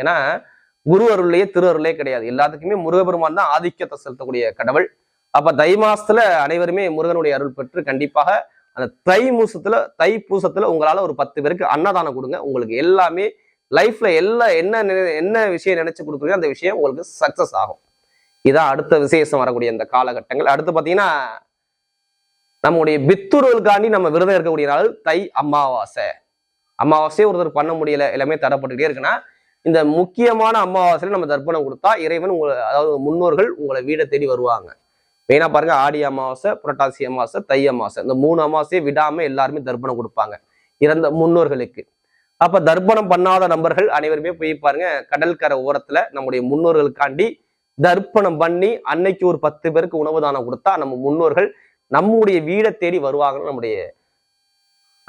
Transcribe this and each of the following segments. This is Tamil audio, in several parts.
ஏன்னா குரு அருள்லயே திரு அருளே கிடையாது. எல்லாத்துக்குமே முருகபெருமான் தான் ஆதிக்கத்தை செலுத்தக்கூடிய கடவுள். அப்ப தை மாசத்துல அனைவருமே முருகனுடைய அருள் பெற்று கண்டிப்பாக அந்த தை மூசத்துல தை பூசத்துல உங்களால ஒரு பத்து பேருக்கு அன்னதானம் கொடுங்க. உங்களுக்கு எல்லாமே லைஃப்ல எல்லா என்ன என்ன விஷயம் நினைச்சு கொடுக்குறீங்க அந்த விஷயம் உங்களுக்கு சக்சஸ் ஆகும். இதான் அடுத்த விசேஷம் வரக்கூடிய இந்த காலகட்டங்கள். அடுத்து பாத்தீங்கன்னா நம்முடைய பித்துருவல்காண்டி நம்ம விரதம் இருக்கக்கூடிய நாள் தை அமாவாசை. அமாவாசையே ஒருத்தர் பண்ண முடியல. எல்லாமே தடப்பட்டுக்கிட்டே இருக்குன்னா இந்த முக்கியமான அமாவாசையில் நம்ம தர்ப்பணம் கொடுத்தா இறைவன் உங்களை அதாவது முன்னோர்கள் உங்களை வீடை தேடி வருவாங்க. மெயினாக பாருங்க ஆடி அமாவாசை புரட்டாசி அமாவாசை தை அமாவாசை. இந்த மூணு அமாவாசையை விடாமல் எல்லாருமே தர்ப்பணம் கொடுப்பாங்க. இறந்த முன்னோர்களுக்கு. அப்போ தர்ப்பணம் பண்ணாத நபர்கள் அனைவருமே போய் பாருங்க கடற்கரை ஓரத்தில் நம்முடைய முன்னோர்களுக்காண்டி தர்ப்பணம் பண்ணி அன்னைக்கு ஒரு பத்து பேருக்கு உணவு தானம் கொடுத்தா நம்ம முன்னோர்கள் நம்முடைய வீடை தேடி வருவாங்கன்னு நம்முடைய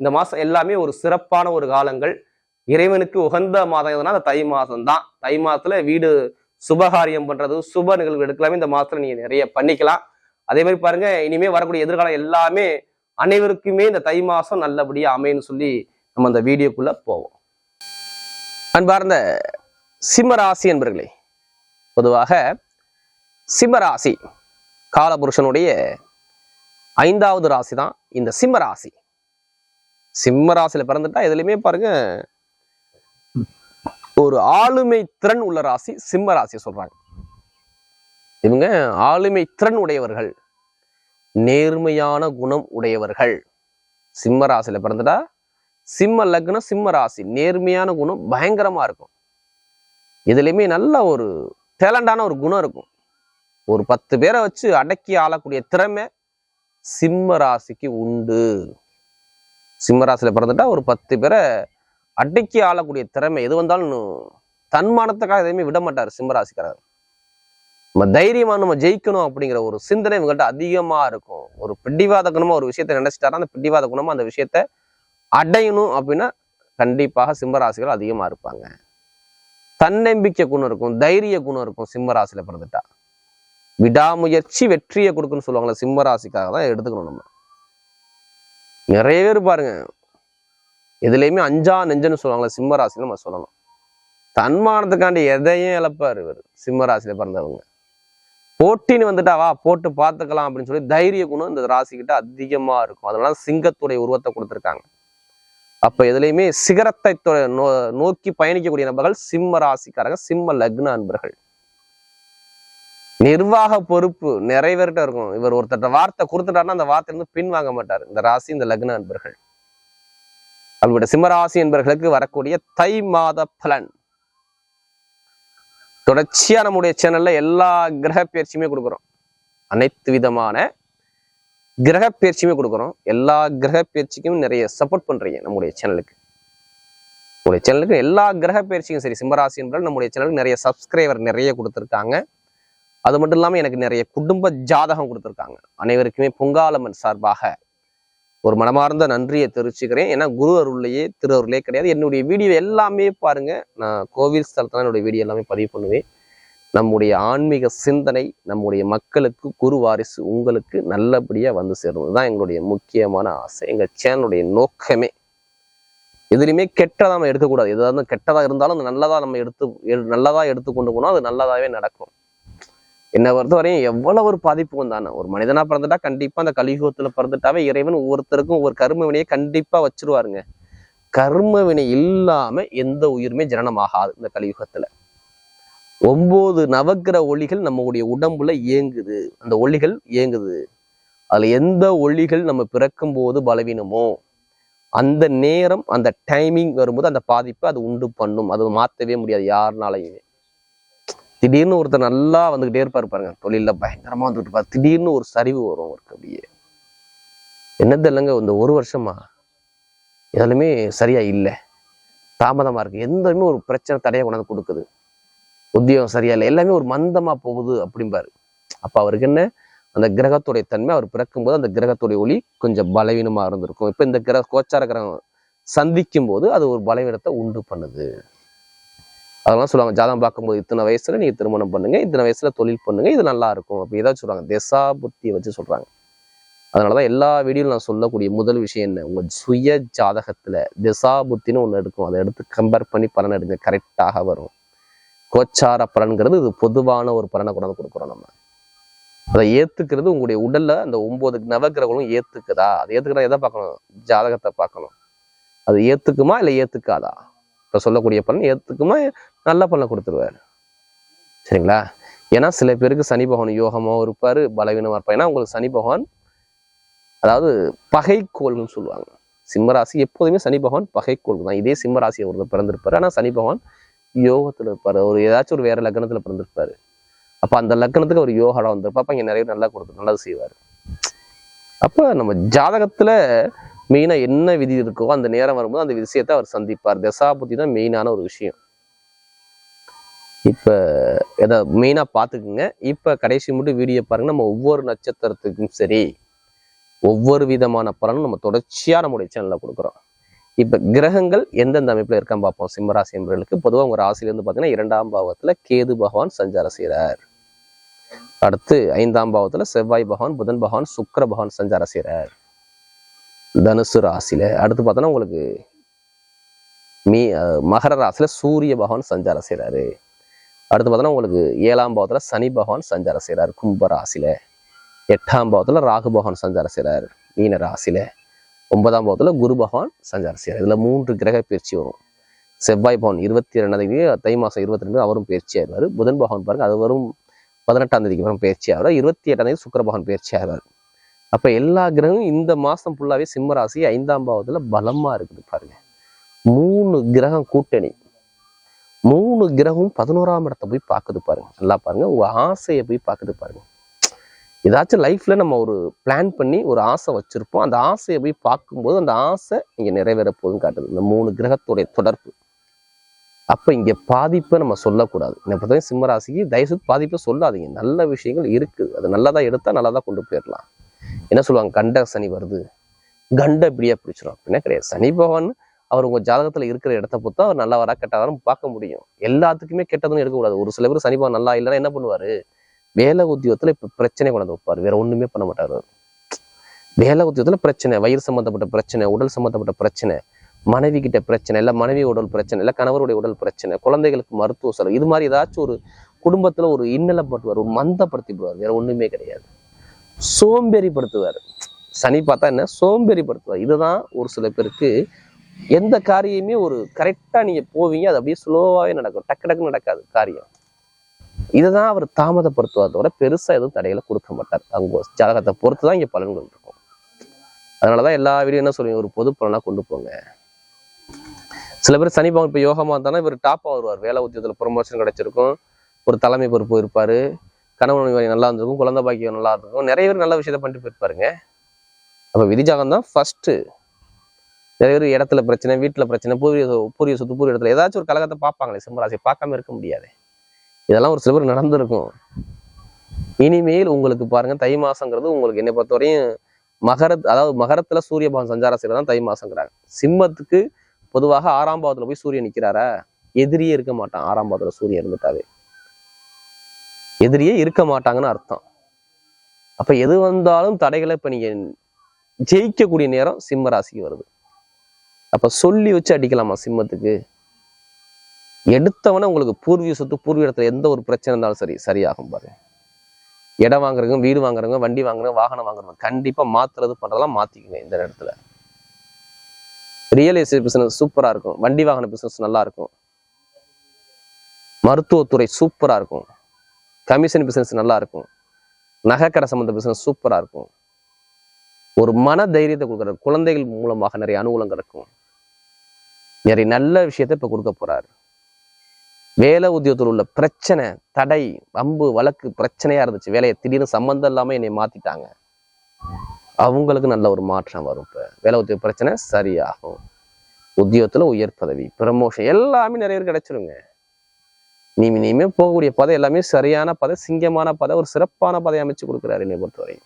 இந்த மாசம் எல்லாமே ஒரு சிறப்பான ஒரு காலங்கள். இறைவனுக்கு உகந்த மாதம் எதுனா அந்த தை மாதம் தான் தை மாசத்துல வீடு சுபகாரியம் பண்றது சுப நிகழ்வு எடுக்கலாமே இந்த மாசத்துல நீங்க நிறைய பண்ணிக்கலாம். அதே மாதிரி பாருங்க இனிமே வரக்கூடிய எதிர்காலம் எல்லாமே அனைவருக்குமே இந்த தை மாதம் நல்லபடியா அமையன்னு சொல்லி நம்ம அந்த வீடியோக்குள்ள போவோம். அன்பார்ந்த சிம்மராசி என்பர்களே பொதுவாக சிம்மராசி காலபுருஷனுடைய ஐந்தாவது ராசி தான் இந்த சிம்மராசி. சிம்மராசியில் பிறந்துட்டா எதுலையுமே பாருங்க ஒரு ஆளுமை திறன் உள்ள ராசி சிம்ம ராசியை சொல்றாங்க. இவங்க ஆளுமை திறன் உடையவர்கள் நேர்மையான குணம் உடையவர்கள். சிம்ம ராசியில பிறந்துட்டா சிம்ம லக்னம் சிம்ம ராசி நேர்மையான குணம் பயங்கரமா இருக்கும். இதுலயுமே நல்ல ஒரு டேலண்டான ஒரு குணம் இருக்கும். ஒரு பத்து பேரை வச்சு அடக்கி ஆளக்கூடிய திறமை சிம்ம ராசிக்கு உண்டு. சிம்மராசியில் பிறந்துட்டா ஒரு பத்து பேரை அடக்கி ஆளக்கூடிய திறமை எது வந்தாலும் தன்மானத்துக்காக எதையுமே விட மாட்டார் சிம்மராசிக்காரர். நம்ம தைரியமா நம்ம ஜெயிக்கணும் அப்படிங்கிற ஒரு சிந்தனை இவங்கள்ட்ட அதிகமா இருக்கும். ஒரு பிடிவாத குணமா ஒரு விஷயத்த நினைச்சிட்டாரா அந்த பிடிவாத குணமா அந்த விஷயத்த அடையணும் அப்படின்னா கண்டிப்பாக சிம்மராசிகள் அதிகமா இருப்பாங்க. தன்னம்பிக்கை குணம் இருக்கும் தைரிய குணம் இருக்கும் சிம்மராசியில பிறந்துட்டா. விடாமுயற்சி வெற்றியை கொடுக்குன்னு சொல்லுவாங்களே சிம்மராசிக்காக தான் எடுத்துக்கணும் நம்ம. நிறைய பேர் பாருங்க. எதுலேயுமே அஞ்சா நெஞ்சன்னு சொல்லுவாங்களே சிம்மராசின்னு நம்ம சொல்லணும். தன்மானத்துக்காண்டி எதையும் இழப்பார் இவர் சிம்ம ராசியில பிறந்தவங்க. போட்டின்னு வந்துட்டா வா போட்டு பார்த்துக்கலாம் அப்படின்னு சொல்லி தைரிய குணம் இந்த ராசிக்கிட்ட அதிகமாக இருக்கும். அதனால சிங்கத்துடைய உருவத்தை கொடுத்துருக்காங்க. அப்போ எதுலேயுமே சிகரத்தை நோ- நோக்கி பயணிக்கக்கூடிய நபர்கள் சிம்ம ராசிக்காரங்க சிம்ம லக்ன அன்பர்கள். நிர்வாக பொறுப்பு நிறைவேறிட்ட இருக்கும். இவர் ஒருத்தட்ட வார்த்தை கொடுத்துட்டாருன்னா அந்த வார்த்தை பின் வாங்க மாட்டார். இந்த ராசி இந்த லக்ன அன்பர்கள். அவருடைய சிம்மராசி என்பவர்களுக்கு வரக்கூடிய தை மாத பலன். தொடர்ச்சியா நம்முடைய சேனல்ல எல்லா கிரக பயிற்சியுமே கொடுக்குறோம். அனைத்து விதமான கிரக பயிற்சியுமே கொடுக்குறோம். எல்லா கிரக பயிற்சிக்கும் நிறைய சப்போர்ட் பண்றீங்க நம்முடைய சேனலுக்கு நம்முடைய சேனலுக்கு எல்லா கிரக பயிற்சியும் சரி சிம்மராசி என்பதால் நம்முடைய சேனலுக்கு நிறைய சப்ஸ்கிரைபர் நிறைய கொடுத்துருக்காங்க. அது மட்டும் இல்லாமல் எனக்கு நிறைய குடும்ப ஜாதகம் கொடுத்துருக்காங்க. அனைவருக்குமே பொங்காலம்மன் சார்பாக ஒரு மனமார்ந்த நன்றியை தெரிவிச்சுக்கிறேன். ஏன்னா குரு அருள்லையே திரு அருளே கிடையாது. என்னுடைய வீடியோ எல்லாமே பாருங்க. நான் கோவில் ஸ்தலத்தில் என்னுடைய வீடியோ எல்லாமே பதிவு பண்ணுவேன். நம்முடைய ஆன்மீக சிந்தனை நம்முடைய மக்களுக்கு குரு வாரிசு உங்களுக்கு நல்லபடியாக வந்து சேரும் தான் எங்களுடைய முக்கியமான ஆசை. எங்கள் சேனலுடைய நோக்கமே. எதுலையுமே கெட்டதாக நம்ம எடுக்கக்கூடாது. எதாவது கெட்டதாக இருந்தாலும் அது நல்லதாக நம்ம எடுத்து எ- நல்லதாக எடுத்து கொண்டு போனால் அது நல்லதாகவே நடக்கும். என்னை பொறுத்தவரையும் எவ்வளவு ஒரு பாதிப்பு வந்தானே ஒரு மனிதனா பிறந்துட்டா கண்டிப்பா அந்த கலியுகத்துல பிறந்துட்டாவே இறைவன் ஒவ்வொருத்தருக்கும் ஒரு கர்ம வினையை கண்டிப்பா வச்சிருவாருங்க. கர்ம வினை இல்லாம எந்த உயிருமே ஜனனமாகாது இந்த கலியுகத்துல. ஒன்பது நவக்கிர ஒளிகள் நம்மளுடைய உடம்புல இயங்குது. அந்த ஒளிகள் இயங்குது. அதுல எந்த ஒளிகள் நம்ம பிறக்கும் போது பலவீனமோ அந்த நேரம் அந்த டைமிங் வரும்போது அந்த பாதிப்பை அது உண்டு பண்ணும். அது மாத்தவே முடியாது யாருனாலையுமே. திடீர்னு ஒருத்தர் நல்லா வந்துகிட்டே இருப்பார் பாருங்க. தொழிலில் பயங்கரமா வந்துட்டு இருப்பார். திடீர்னு ஒரு சரிவு வரும் அவருக்கு அப்படியே. என்னது இல்லைங்க இந்த ஒரு வருஷமா? எதுலையுமே சரியா இல்லை. தாமதமா இருக்கு. எந்தமே ஒரு பிரச்சனை தடையை கொண்டாந்து கொடுக்குது. உத்தியோகம் சரியா இல்லை. எல்லாமே ஒரு மந்தமா போகுது அப்படிம்பாரு. அப்ப அவருக்கு என்ன? அந்த கிரகத்துடைய தன்மை அவர் பிறக்கும்போது அந்த கிரகத்துடைய ஒளி கொஞ்சம் பலவீனமா இருந்திருக்கும். இப்போ இந்த கிரக கோச்சார கிரகம் சந்திக்கும் போது அது ஒரு பலவீனத்தை உண்டு பண்ணுது. அதெல்லாம் சொல்லுவாங்க ஜாதகம் பார்க்கும்போது இத்தனை வயசுல நீங்க திருமணம் பண்ணுங்க இத்தனை வயசுல தொழில் பண்ணுங்க இது நல்லா இருக்கும் அப்படி ஏதாவது சொல்றாங்க திசா புத்தியை வச்சு சொல்றாங்க. அதனாலதான் எல்லா வீடியோவில் நான் சொல்லக்கூடிய முதல் விஷயம் என்ன உங்க சுய ஜாதகத்துல திசா புத்தின்னு ஒண்ணு எடுக்கும். அதை எடுத்து கம்பேர் பண்ணி பலன் எடுங்க கரெக்டாக வரும். கோச்சார பலன்கிறது இது பொதுவான ஒரு பலனை கொண்டாந்து கொடுக்குறோம் நம்ம. அதை ஏத்துக்கிறது உங்களுடைய உடல்ல அந்த ஒன்பது நவகிரகங்களும் ஏத்துக்குதா? அதை ஏத்துக்கிறதா எதை பார்க்கணும்? ஜாதகத்தை பார்க்கணும். அது ஏத்துக்குமா இல்லை ஏத்துக்காதா? இப்போ சொல்லக்கூடிய பலன் ஏத்துக்குமா? நல்ல பலனை கொடுத்துருவார். சரிங்களா? ஏன்னா சில பேருக்கு சனி பகவான் யோகமாகவும் இருப்பார் பலவீனமாக இருப்பார். ஏன்னா உங்களுக்கு சனி பகவான் அதாவது பகைக்கோள்னு சொல்லுவாங்க. சிம்மராசி எப்போதுமே சனி பகவான் பகைக்கோள் தான் இதே சிம்மராசி ஒருத்தர் பிறந்திருப்பார். ஆனால் சனி பகவான் யோகத்தில் இருப்பார். ஒரு ஏதாச்சும் ஒரு வேறு லக்னத்தில் பிறந்திருப்பார். அப்போ அந்த லக்னத்துக்கு அவர் யோகாடா வந்திருப்பா. அப்போ இங்கே நிறைய நல்லா கொடுத்து நல்லது செய்வார். அப்போ நம்ம ஜாதகத்தில் மெயினாக என்ன விதி இருக்கோ அந்த நேரம் வரும்போது அந்த விஷயத்தை அவர் சந்திப்பார். தசாபுத்தி தான் மெயினான ஒரு விஷயம். இப்போ எதை மெயினாக பார்த்துக்குங்க இப்போ கடைசி மட்டும் வீடியோ பாருங்கள் நம்ம ஒவ்வொரு நட்சத்திரத்துக்கும் சரி ஒவ்வொரு விதமான பலனும் நம்ம தொடர்ச்சியாக நம்முடைய சேனலில் கொடுக்குறோம். இப்போ கிரகங்கள் எந்தெந்த அமைப்பில் இருக்கான்னு பார்ப்போம். சிம்மராசி என்பவர்களுக்கு. பொதுவாக உங்கள் ராசிலேருந்து பார்த்தீங்கன்னா இரண்டாம் பாவத்தில் கேது பகவான் சஞ்சாரம் செய்கிறார் அடுத்து ஐந்தாம் பாவத்தில் செவ்வாய் பகவான் புதன் பகவான் சுக்கர பகவான் சஞ்சாரம் செய்கிறார் தனுசு ராசியில். அடுத்து பார்த்தோன்னா உங்களுக்கு மீ மகர ராசியில் சூரிய பகவான் சஞ்சாரம் செய்கிறாரு அடுத்து பார்த்தோன்னா உங்களுக்கு ஏழாம் பாவத்தில் சனி பகவான் சஞ்சாரம் செய்கிறார் கும்ப ராசியில். எட்டாம் பாவத்தில் ராகு பகவான் சஞ்சாரம் செய்கிறார் மீன ராசியில். ஒன்பதாம் பாவத்தில் குரு பகவான் சஞ்சாரம் செய்கிறார் இதில் மூன்று கிரக பயிற்சி வரும். செவ்வாய் பவன் இருபத்தி ரெண்டாம் தேதி தை மாதம் இருபத்தி ரெண்டு அவரும் பயிற்சி ஆயிடுவார். புதன் பகவான் பாருங்க அது வரும் பதினெட்டாம் தேதிக்கு அப்புறம் பயிற்சி ஆகிறார் இருபத்தி எட்டாம் தேதி சுக்கர பகவான் பயிற்சி ஆகிறார் அப்போ எல்லா கிரகமும் இந்த மாதம் ஃபுல்லாகவே சிம்ம ராசி ஐந்தாம் பாவத்தில் பலமாக இருக்குது பாருங்க. மூணு கிரகம் கூட்டணி. மூணு கிரகம் பதினோராம் இடத்தை போய் பார்க்குது பாருங்க. நல்லா பாருங்க. உங்க ஆசையை போய் பார்க்குது பாருங்க. ஏதாச்சும் லைஃப்ல நம்ம ஒரு பிளான் பண்ணி ஒரு ஆசை வச்சிருப்போம். அந்த ஆசையை போய் பார்க்கும்போது அந்த ஆசை இங்க நிறைவேற போதும் காட்டுது. இந்த மூணு கிரகத்துடைய தொடர்பு. அப்ப இங்க பாதிப்பை நம்ம சொல்லக்கூடாது. என்னை பொறுத்தவரை சிம்மராசிக்கு தயவுசெய்து பாதிப்பை சொல்லாதீங்க. நல்ல விஷயங்கள் இருக்குது அது நல்லதா எடுத்தா நல்லதா கொண்டு போயிடலாம். என்ன சொல்லுவாங்க? கண்ட சனி வருது. கண்ட இப்படியா பிடிச்சிடும் அப்படின்னா கிடையாது. சனி பகவான் அவர் உங்க ஜாதகத்துல இருக்கிற இடத்த பொறுத்தா அவர் நல்லா வரா பார்க்க முடியும். எல்லாத்துக்குமே கெட்டதுன்னு எடுக்கக்கூடாது. ஒரு சில பேர் சனி பகவான் நல்லா இல்லைன்னா என்ன பண்ணுவாரு? வேலை உத்தியோகத்துல இப்ப பிரச்சனை கொண்டு வைப்பாரு. வேற ஒண்ணுமே பண்ண மாட்டாரு. வேலை உத்தியோகத்துல பிரச்சனை வயிறு சம்பந்தப்பட்ட பிரச்சனை உடல் சம்மந்தப்பட்ட பிரச்சனை மனைவி கிட்ட பிரச்சனை இல்லை மனைவி உடல் பிரச்சனை இல்லை கணவருடைய உடல் பிரச்சனை குழந்தைகளுக்கு மருத்துவ செலவு இது மாதிரி ஏதாச்சும் ஒரு குடும்பத்துல ஒரு இன்னலப்படுத்துவார் ஒரு மந்தப்படுத்திவிடுவார். வேற ஒண்ணுமே கிடையாது. சோம்பேறிப்படுத்துவார். சனி பார்த்தா என்ன? சோம்பேறிப்படுத்துவார். இதுதான் ஒரு சில பேருக்கு எந்த காரியமே ஒரு கரெக்டாக நீங்க போவீங்க அது அப்படியே ஸ்லோவாகவே நடக்கும். டக்கு டக்கு நடக்காது காரியம். இதுதான் அவர் தாமதப்படுத்துவதோட பெருசாக பெருசா எதுவும் தடைகளை கொடுக்க மாட்டார். அவங்க ஜாதகத்தை பொறுத்து தான் இங்க பலன்கள் இருக்கும். அதனாலதான் எல்லா வீடியோ என்ன சொல்லுவீங்க ஒரு பொது பலனாக கொண்டு போங்க. சில பேர் சனி பகவான் இப்போ யோகமாக இருந்தாலும் இவர் டாப்பா வருவார். வேலை உத்தியத்துல ப்ரொமோஷன் கிடைச்சிருக்கும். ஒரு தலைமை பொறுப்பு இருப்பாரு. கணவன் மனைவி நல்லா இருந்திருக்கும். குழந்தை பாக்கியம் நல்லா இருந்திருக்கும். நிறைய பேர் நல்ல விஷயத்த பண்ணிட்டு போயிருப்பாருங்க. அப்ப விதிஜாகம் தான் ஃபர்ஸ்ட் நிறைய பேர் இடத்துல பிரச்சனை வீட்டுல பிரச்சனை பூர்வீக பூரிய சொத்து பூரிய இடத்துல ஏதாச்சும் ஒரு கலகத்தை பார்ப்பாங்களே சிம்மராசி பார்க்காம இருக்க முடியாது. இதெல்லாம் ஒரு சில பேர் நடந்திருக்கும். இனிமேல் உங்களுக்கு பாருங்க தை மாசங்கிறது உங்களுக்கு என்னை பொறுத்தவரையும் மகர அதாவது மகரத்துல சூரிய பகவான் சஞ்சாரம் செய்யறது தான் தை மாசங்கிறாங்க சிம்மத்துக்கு பொதுவாக ஆறாம் பாவத்துல போய் சூரியன் நிக்கிறாரா? எதிரியே இருக்க மாட்டான். ஆறாம் பாவத்துல சூரியன் இருந்துட்டாவே. எதிரியே இருக்க மாட்டாங்கன்னு அர்த்தம். அப்ப எது வந்தாலும் தடைகளை இப்ப நீங்க ஜெயிக்கக்கூடிய நேரம் சிம்ம ராசிக்கு வருது. அப்ப சொல்லி வச்சு அடிக்கலாமா சிம்மத்துக்கு? எடுத்தவனே உங்களுக்கு பூர்வீக சொத்து பூர்வீக இடத்துல எந்த ஒரு பிரச்சனை இருந்தாலும் சரி சரியாகும் பாரு. இடம் வாங்குறவங்க வீடு வாங்குறவங்க வண்டி வாங்குறவங்க வாகனம் வாங்குறவங்க கண்டிப்பா மாத்துறது பண்றதெல்லாம் மாற்றிக்குங்க இந்த இடத்துல ரியல் எஸ்டேட் பிசினஸ் சூப்பரா இருக்கும். வண்டி வாகன பிசினஸ் நல்லா இருக்கும். மருத்துவத்துறை சூப்பரா இருக்கும். கமிஷன் பிசினஸ் நல்லா இருக்கும். நகைக்கடை சம்மந்த பிசினஸ் சூப்பரா இருக்கும். ஒரு மன தைரியத்தை கொடுக்குற குழந்தைகள் மூலமாக நிறைய அனுகூலம் கிடைக்கும் நிறைய நல்ல விஷயத்தை இப்ப கொடுக்க போறாரு. வேலை உத்தியோகத்தில் உள்ள பிரச்சனை தடை அம்பு வழக்கு பிரச்சனையா இருந்துச்சு. வேலையை திடீர்னு சம்மந்தம் இல்லாம என்னை மாத்திட்டாங்க. அவங்களுக்கு நல்ல ஒரு மாற்றம் வரும் இப்ப. வேலை உத்தியோக பிரச்சனை சரியாகும். உத்தியோகத்துல உயர் பதவி ப்ரமோஷன் எல்லாமே நிறைய பேர் கிடைச்சிருங்க. நீ இனிமே போகக்கூடிய பதை எல்லாமே சரியான பதை சிங்கமான பதை ஒரு சிறப்பான பதை அமைச்சு கொடுக்குறாரு என்னை பொறுத்தவரை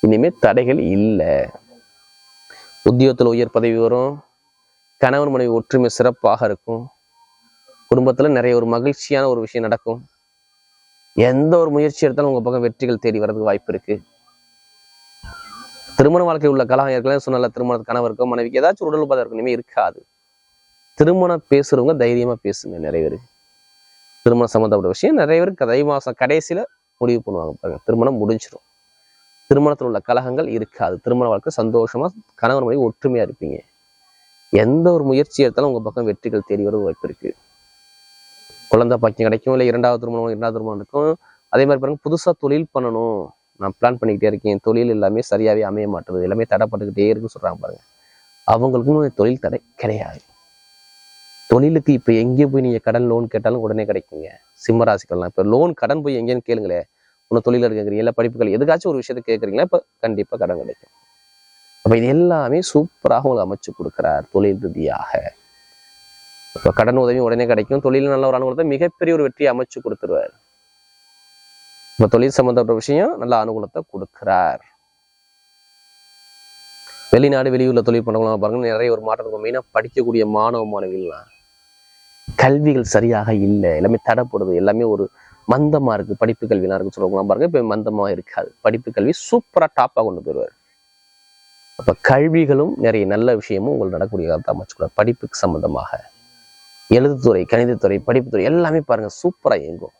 இனிமே தடைகள் இல்லை. உத்தியோகத்துல உயர் பதவி வரும். கணவன் மனைவி ஒற்றுமை சிறப்பாக இருக்கும். குடும்பத்துல நிறைய ஒரு மகிழ்ச்சியான ஒரு விஷயம் நடக்கும். எந்த ஒரு முயற்சி எடுத்தாலும் உங்க பக்கம் வெற்றிகள் தேடி வர்றதுக்கு வாய்ப்பு இருக்கு. திருமண வாழ்க்கை உள்ள கலகம் ஏற்கனவே சொன்னால திருமண கணவருக்கும் மனைவிக்கு ஏதாச்சும் உடல் உபாதை இருக்கும். இருக்காது. திருமணம் பேசுறவங்க தைரியமா பேசுங்க நிறைய பேர். திருமணம் சம்மந்தப்பட்ட விஷயம் நிறைய பேர் தை மாசம் கடைசியில முடிவு பண்ணுவாங்க பாருங்க. திருமணம் முடிஞ்சிடும் திருமணத்தில் உள்ள கலகங்கள் இருக்காது. திருமண வாழ்க்கை சந்தோஷமா கணவன் மனைவி ஒற்றுமையா இருப்பீங்க. எந்த ஒரு முயற்சி எடுத்தாலும் உங்க பக்கம் வெற்றிகள் தேடி வர வாய்ப்பு இருக்கு. குழந்தை பாக்கியம் கிடைக்கும் இல்லை இரண்டாவது திருமணம் இரண்டாவது திருமணம் இருக்கும் அதே மாதிரி பாருங்க புதுசா தொழில் பண்ணணும். நான் பிளான் பண்ணிக்கிட்டே இருக்கேன். தொழில் எல்லாமே சரியாவே அமைய மாட்டுது. எல்லாமே தடைப்பட்டுக்கிட்டே இருக்குன்னு சொல்கிறாங்க பாருங்க. அவங்களுக்கும் தொழில் தடை கிடையாது. தொழிலுக்கு இப்ப எங்கே போய் நீங்க கடன் லோன் கேட்டாலும் உடனே கிடைக்குங்க. சிம்ம இப்போ லோன் கடன் போய் எங்கேன்னு கேளுங்களேன். உன்னை தொழில் கேட்குறீங்க இல்லை படிப்புகள் எதுக்காச்சும் ஒரு விஷயத்த கேட்குறீங்களா இப்ப கண்டிப்பா கடன் கிடைக்கும். அப்போ இது எல்லாமே சூப்பராக உங்களுக்கு அமைச்சு கொடுக்குறார் தொழில் ரீதியாக. இப்போ கடன் உதவி உடனே கிடைக்கும். தொழில் நல்ல ஒரு அனுகூலத்தை மிகப்பெரிய ஒரு வெற்றியை அமைச்சு கொடுத்துருவார். இப்போ தொழில் சம்பந்தப்பட்ட விஷயம் நல்ல அனுகூலத்தை கொடுக்கிறார். வெளிநாடு வெளியூர்ல தொழில் பண்ணவங்களாம் பாருங்க நிறைய ஒரு மாற்றத்துக்கு மெயினாக படிக்கக்கூடிய மாணவ மாணவிகள்லாம் கல்விகள் சரியாக இல்லை. எல்லாமே தடைப்படுது. எல்லாமே ஒரு மந்தமா இருக்கு. படிப்பு கல்விலாம் இருக்கு சொல்லுவாங்களாம் பாருங்க இப்போ மந்தமா இருக்காது. படிப்பு கல்வி சூப்பரா டாப்பா கொண்டு போயிடுவார். அப்போ கல்விகளும் நிறைய நல்ல விஷயமும் உங்களுக்கு நடக்கக்கூடிய காலத்தை அமைச்சுக்கூடாது படிப்புக்கு சம்மந்தமாக எழுதுத்துறை கணிதத்துறை படிப்புத்துறை எல்லாமே பாருங்கள் சூப்பராக இயங்கும்.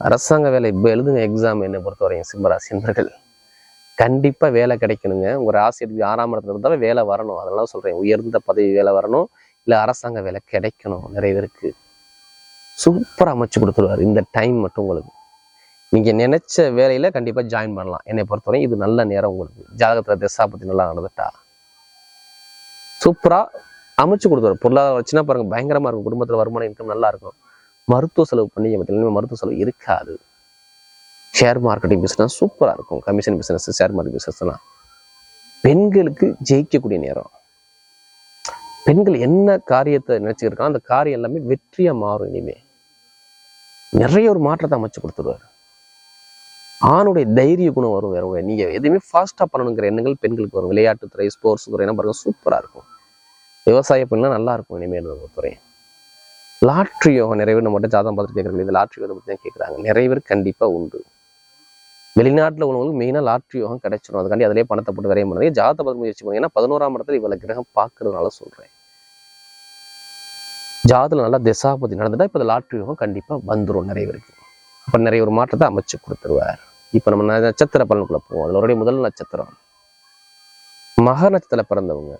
அரசாங்க வேலை இப்போ எழுதுங்க எக்ஸாம் என்னை பொறுத்தவரையும் சிம்மராசி நண்பர்கள் கண்டிப்பாக வேலை கிடைக்கணுங்க. உங்கள் ஆசிரியர் ஆறாம் இடத்துல இருந்தாலும் வேலை வரணும். அதெல்லாம் சொல்கிறேன் உயர்ந்த பதவி வேலை வரணும் இல்லை அரசாங்க வேலை கிடைக்கணும் நிறைய பேருக்கு. சூப்பராக அமைச்சு கொடுத்துருவாரு. இந்த டைம் மட்டும் உங்களுக்கு. நீங்க நினைச்ச வேலையில கண்டிப்பா ஜாயின் பண்ணலாம். என்னை பொறுத்தவரை இது நல்ல நேரம் உங்களுக்கு. ஜாதகத்தில் திசா பத்தி நல்லா நடந்துட்டா? சூப்பரா அமைச்சு கொடுத்துரு பொருளாதார வச்சுன்னா பாருங்க பயங்கரமா இருக்கும். குடும்பத்துல வருமானம் இன்கம் நல்லா இருக்கும். மருத்துவ செலவு பண்ணி பார்த்தீங்கன்னா மருத்துவ செலவு இருக்காது. ஷேர் மார்க்கெட்டிங் பிசினஸ் சூப்பரா இருக்கும். கமிஷன் பிசினஸ் ஷேர் மார்க்கெட் பிஸ்னஸ்லாம் பெண்களுக்கு ஜெயிக்கக்கூடிய நேரம். பெண்கள் என்ன காரியத்தை நினைச்சுக்கிருக்காங்க அந்த காரியம் எல்லாமே வெற்றியா மாறும் இனிமே. நிறைய ஒரு மாற்றத்தை அமைச்சு கொடுத்துருவாரு. ஆணுடைய தைரிய குணம் வரும் வேற நீங்கள் நீங்க எதுவுமே ஃபாஸ்ட்டாக பண்ணணுங்கிற எண்ணங்கள் பெண்களுக்கு வரும். விளையாட்டுத்துறை ஸ்போர்ட்ஸ் துறை என்ன பாருங்க சூப்பரா இருக்கும். விவசாய பெண்லாம் நல்லா இருக்கும் இனிமேல் துறை. லாட்ரி யோகம் நிறைய பேர் நம்மகிட்ட ஜாதகம் பார்த்துட்டு கேட்குறாங்க. இது லாட்ரி யோகத்தை பற்றி தான் கேட்குறாங்க. நிறைய பேர் கண்டிப்பா உண்டு. வெளிநாட்டுல உள்ளவங்களுக்கு மெயினா லாட்ரி யோகம் கிடைச்சிடும் அதுக்காண்டி அதிலே பணத்தை போட்டு விரையும் பண்ணுங்க. ஜாதகத்தை பார்த்து முயற்சி பண்ணுங்க. ஏன்னா பதினோராம் இடத்துல இவ்வளவு கிரகம் பார்க்கறதுனால சொல்றேன். ஜாதத்தில் நல்லா திசாபதி நடந்துட்டா இப்ப லாட்ரி யோகம் கண்டிப்பா வந்துரும் நிறைய பேருக்கு. அப்ப நிறைய ஒரு மாற்றத்தை அமைச்சு கொடுத்துருவார். இப்ப நம்ம நட்சத்திர பலனுக்குள்ள போவோம். அதனுடைய அவருடைய முதல் நட்சத்திரம். மக நட்சத்திரத்துல பிறந்தவங்க.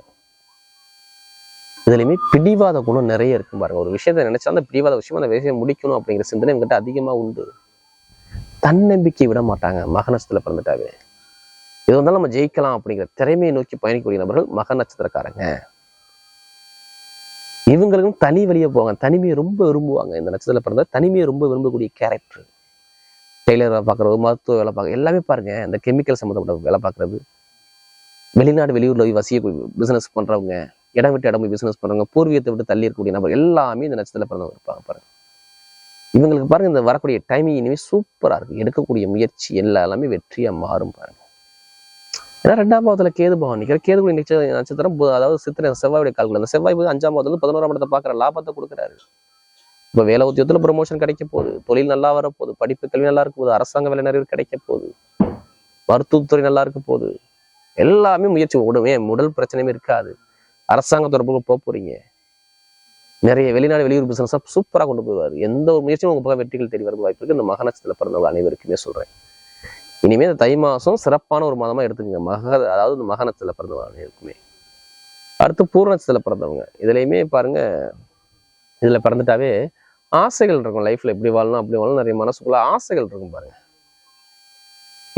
இதுலயுமே பிடிவாத குணம் நிறைய இருக்கும் பாருங்க. ஒரு விஷயத்த நினைச்சா அந்த பிடிவாத விஷயம் அந்த விஷயம் முடிக்கணும் அப்படிங்கிற சிந்தனை இவங்ககிட்ட அதிகமா உண்டு. தன்னம்பிக்கை விட மாட்டாங்க மக நட்சத்திரத்தில் பிறந்துட்டாவே. இது வந்தாலும் நம்ம ஜெயிக்கலாம் அப்படிங்கிற திறமையை நோக்கி பயணிக்கக்கூடிய நபர்கள் மக நட்சத்திரக்காரங்க. இவங்களுக்கும் தனி வழியே போவாங்க. தனிமையை ரொம்ப விரும்புவாங்க. இந்த நட்சத்திரத்தில் பிறந்த தனிமையை ரொம்ப விரும்பக்கூடிய கேரக்டர் டெய்லர் வேலை பார்க்குறது மருத்துவ வேலை பார்க்க எல்லாமே பாருங்க. இந்த கெமிக்கல் சம்மந்தப்பட்ட வேலை பார்க்குறது. வெளிநாடு வெளியூர்ல போய் வசிய பிஸ்னஸ் பண்ணுறவங்க இடம் விட்டு இடம் போய் பிஸ்னஸ் பண்ணுறவங்க பூர்வீகத்தை விட்டு தள்ளி இருக்கக்கூடிய நபர் எல்லாமே இந்த நட்சத்திரத்தில் பிறந்தவங்க இருப்பாங்க பாருங்கள் இவங்களுக்கு பாருங்க இந்த வரக்கூடிய டைமிங் இனிமே சூப்பரா இருக்கு எடுக்கக்கூடிய முயற்சி எல்லாமே வெற்றியாக மாறும் பாருங்க. ஏன்னா ரெண்டாம் பாவத்தில் கேது பவன் நிற்கிற கேதுக்குடி நட்சத்திரம் அதாவது சித்திரை செவ்வாயுடைய கால்குள்ள அந்த செவ்வாய் போது அஞ்சாம் பாவத்துல பதினோராம் இடத்தை பாக்குற லாபத்தை கொடுக்குறாரு. இப்ப வேலை உத்தியோகத்தில் ப்ரொமோஷன் கிடைக்க போகுது. தொழில் நல்லா வரப்போகுது படிப்பு கல்வி நல்லா இருக்க போகுது. அரசாங்க வேலை நிறைய கிடைக்க போகுது. மருத்துவத்துறை நல்லா இருக்க போகுது. எல்லாமே முயற்சி உடனே உடல் பிரச்சனையுமே இருக்காது. அரசாங்க தொடர்புக்கு போக போறீங்க. நிறைய வெளிநாடு வெளியூர் பிசினஸாக சூப்பரா கொண்டு போயிடுவாரு. எந்த ஒரு முயற்சியும் உங்கள் பக்கம் வெற்றிகள் தேடி வரது வாய்ப்பு இருக்கு. இந்த மக நட்சத்திரத்துல பிறந்தவங்க அனைவருக்குமே சொல்றேன். இனிமேல் இந்த தை மாசம் சிறப்பான ஒரு மாதமா எடுத்துக்கங்க. மக அதாவது இந்த மக நட்சத்திரத்துல பிறந்தவங்க அனைவருக்குமே. அடுத்து பூர்ண பிறந்தவங்க. இதுலயுமே பாருங்க. இதுல பிறந்துட்டாவே ஆசைகள் இருக்கும் லைஃப்பில் எப்படி வாழணும் அப்படி வாழணும் நிறைய மனசுக்குள்ள ஆசைகள் இருக்கும் பாருங்க.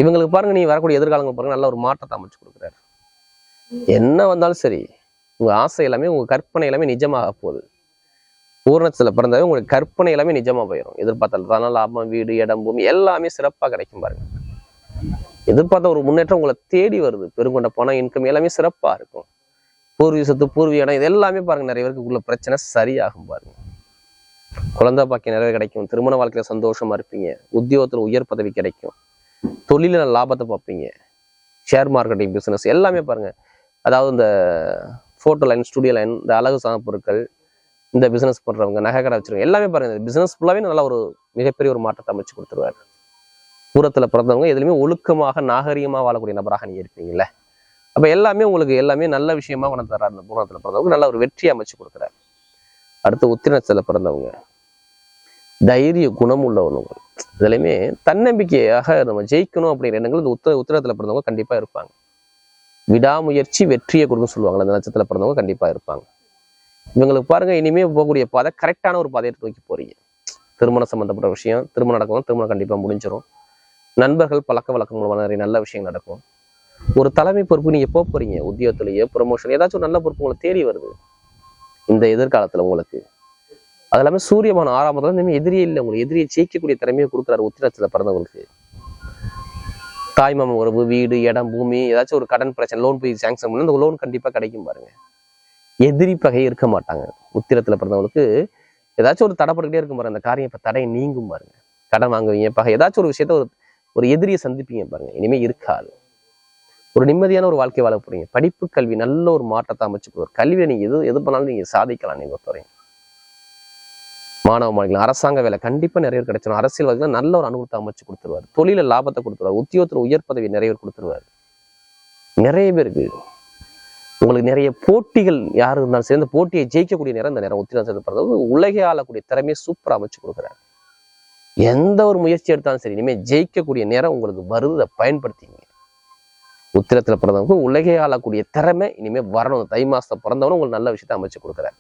இவங்களுக்கு பாருங்க நீ வரக்கூடிய எதிர்காலங்கள் பாருங்க நல்ல ஒரு மாற்றத்தை அமைச்சு கொடுக்குறாரு. என்ன வந்தாலும் சரி உங்க ஆசை எல்லாமே உங்க கற்பனை எல்லாமே நிஜமாக போகுது. பூரணத்துல பிறந்தாவே உங்களுக்கு கற்பனை எல்லாமே நிஜமா போயிடும் எதிர்பார்த்தல் தான லாபம் வீடு இடம் பூமி எல்லாமே சிறப்பா கிடைக்கும் பாருங்க. எதிர்பார்த்த ஒரு முன்னேற்றம் உங்களை தேடி வருது. பெருங்கொண்ட பணம் இன்கம் எல்லாமே சிறப்பா இருக்கும். பூர்வீக சொத்து பூர்வீக இடம் இது எல்லாமே பாருங்க நிறைய பேருக்கு உள்ள பிரச்சனை சரியாகும் பாருங்க. குழந்தை பாக்கியம் நிறைய கிடைக்கும். திருமண வாழ்க்கையில சந்தோஷமா இருப்பீங்க. உத்தியோகத்துல உயர் பதவி கிடைக்கும். தொழில லாபத்தை பார்ப்பீங்க. ஷேர் மார்க்கெட்டிங் பிசினஸ் எல்லாமே பாருங்க. அதாவது இந்த ஃபோட்டோ லைன் ஸ்டுடியோ லைன் இந்த அழகு சாதன பொருட்கள் இந்த பிசினஸ் பண்றவங்க நகை கடை வச்சிருக்கவங்க எல்லாமே பாருங்க. இந்த பிசினஸ் ஃபுல்லாவே நல்ல ஒரு மிகப்பெரிய ஒரு மாற்றத்தை அமைச்சு கொடுத்துருவாரு. பூரத்துல பிறந்தவங்க எதுலையுமே ஒழுக்கமாக நாகரிகமா வாழக்கூடிய நபராக நீங்க இருப்பீங்கல்ல. அப்ப எல்லாமே உங்களுக்கு எல்லாமே நல்ல விஷயமா கொண்டு தர்றாரு இந்த பூரணத்துல பிறந்தவங்க நல்ல ஒரு வெற்றி அமைச்சு கொடுக்குறாரு. அடுத்து உத்திரத்தில் பிறந்தவங்க. தைரிய குணம் உள்ளவனுங்க. இதுலையுமே தன்னம்பிக்கையாக நம்ம ஜெயிக்கணும் அப்படிங்கிற எண்ணங்கள் இந்த உத்திர பிறந்தவங்க கண்டிப்பா இருப்பாங்க. விடாமுயற்சி வெற்றியை கொடுக்க சொல்லுவாங்க அந்த நட்சத்திரத்தில் பிறந்தவங்க கண்டிப்பா இருப்பாங்க. இவங்களுக்கு பாருங்க இனிமே போகக்கூடிய பாதை கரெக்டான ஒரு பாதையை நோக்கி போறீங்க. திருமணம் சம்பந்தப்பட்ட விஷயம் திருமணம் நடக்கும் திருமணம் கண்டிப்பா முடிஞ்சிடும் நண்பர்கள் பழக்க வழக்கம் மூலமாக நிறைய நல்ல விஷயங்கள் நடக்கும். ஒரு தலைமை பொறுப்பு நீங்கள் போக போறீங்க? உத்தியோகத்திலேயே ப்ரொமோஷன் ஏதாச்சும் ஒரு நல்ல பொறுப்பு உங்களை தேடி வருது. இந்த எதிர்காலத்துல உங்களுக்கு. அது எல்லாமே ஆறாம் ஆறாமத்துல இனிமே எதிரியே இல்லை உங்களுக்கு. எதிரியை ஜெயிக்கக்கூடிய திறமையை கொடுக்குறாரு உத்திரத்துல பிறந்தவங்களுக்கு. தாய்மாமன் உறவு வீடு இடம் பூமி ஏதாச்சும் ஒரு கடன் பிரச்சனை லோன் போய் சாங்ஷன் பண்ணி அந்த லோன் கண்டிப்பா கிடைக்கும் பாருங்க. எதிரி பகை இருக்க மாட்டாங்க. உத்திரத்துல பிறந்தவங்களுக்கு ஏதாச்சும் ஒரு தடைப்பட்டுக்கிட்டே இருக்கும் பாருங்க. அந்த காரியம் இப்ப தடை நீங்கும் பாருங்க. கடன் வாங்குவீங்க பகை. ஏதாச்சும் ஒரு விஷயத்த ஒரு ஒரு எதிரியை சந்திப்பீங்க பாருங்க. இனிமே இருக்காது. ஒரு நிம்மதியான ஒரு வாழ்க்கை வாழ போறீங்க. படிப்பு கல்வி நல்ல ஒரு மாற்றத்தை அமைச்சு கொடுக்கும் கல்வியை நீங்க எது எது பண்ணாலும் நீங்க சாதிக்கலாம் நீங்க பொறுத்தவரையும் மாணவ மாணவிகள் அரசாங்க வேலை கண்டிப்பா நிறைய பேர் கிடைச்சிடும் அரசியல்வாதிகள் நல்ல ஒரு அனுகூலத்தை அமைச்சு கொடுத்துருவார். தொழில லாபத்தை கொடுத்துருவார். உத்தியோகத்தில் உயர் பதவி நிறைய பேர் கொடுத்துருவார். நிறைய பேருக்கு உங்களுக்கு நிறைய போட்டிகள் யார் இருந்தாலும் சரி அந்த போட்டியை ஜெயிக்கக்கூடிய நேரம் இந்த நேரம் உத்திரம் பிறந்தது உலகே ஆளக்கூடிய திறமையை சூப்பரா அமைச்சு கொடுக்குறாரு. எந்த ஒரு முயற்சி எடுத்தாலும் சரி இனிமேல் ஜெயிக்கக்கூடிய நேரம் உங்களுக்கு வருது அதை பயன்படுத்திங்க உத்திரத்தில் பிறந்தவங்க உலகே ஆளக்கூடிய திறமை இனிமேல் வரணும். தை மாதத்தை பிறந்தவனும் உங்களுக்கு நல்ல விஷயத்தை அமைச்சு கொடுக்குறாரு.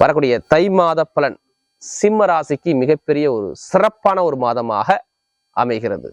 வரக்கூடிய தை மாத பலன் சிம்ம ராசிக்கு மிகப்பெரிய ஒரு சிறப்பான ஒரு மாதமாக அமைகிறது.